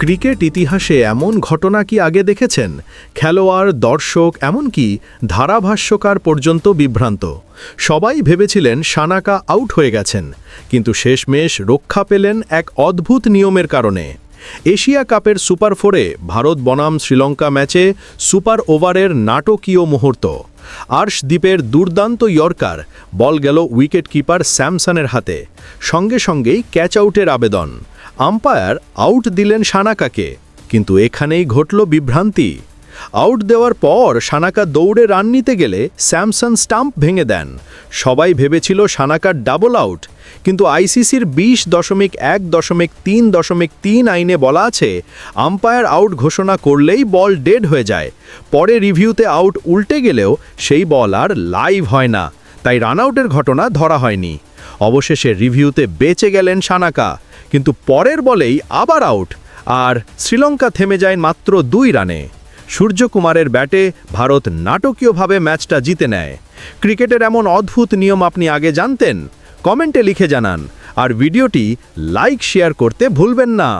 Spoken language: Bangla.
ক্রিকেট ইতিহাসে এমন ঘটনা কি আগে দেখেছেন? খেলোয়াড়, দর্শক, এমনকি ধারাভাষ্যকার পর্যন্ত বিভ্রান্ত। সবাই ভেবেছিলেন সানাকা আউট হয়ে গেছেন, কিন্তু শেষমেশ রক্ষা পেলেন এক অদ্ভুত নিয়মের কারণে। এশিয়া কাপের সুপার ফোরে ভারত বনাম শ্রীলঙ্কা ম্যাচে সুপার ওভারের নাটকীয় মুহূর্ত। আর্শদ্বীপের দুর্দান্ত ইয়র্কার, বল গেল উইকেট কিপার স্যামসনের হাতে। সঙ্গে সঙ্গেই ক্যাচ আউটের আবেদন। আম্পায়ার আউট দিলেন সানাকাকে, কিন্তু এখানেই ঘটল বিভ্রান্তি। আউট দেওয়ার পর সানাকা দৌড়ে রান নিতে গেলে স্যামসন স্টাম্প ভেঙে দেন। সবাই ভেবেছিল সানাকার ডাবল আউট, কিন্তু আইসিসির বিশ দশমিক এক দশমিক তিন দশমিক তিন আইনে বলা আছে, আম্পায়ার আউট ঘোষণা করলেই বল ডেড হয়ে যায়। পরে রিভিউতে আউট উল্টে গেলেও সেই বল আর লাইভ হয় না, তাই রান আউটের ঘটনা ধরা হয়নি। অবশেষে রিভিউতে বেঁচে গেলেন সানাকা। কিন্তু পরের বলেই আবার আউট, আর শ্রীলঙ্কা থেমে যায় মাত্র দুই রানে। সূর্যকুমারের ব্যাটে ভারত নাটকীয়ভাবে ম্যাচটা জিতে নেয়। ক্রিকেটের এমন অদ্ভুত নিয়ম আপনি আগে জানতেন? কমেন্টে লিখে জানান, আর ভিডিওটি লাইক, শেয়ার করতে ভুলবেন না।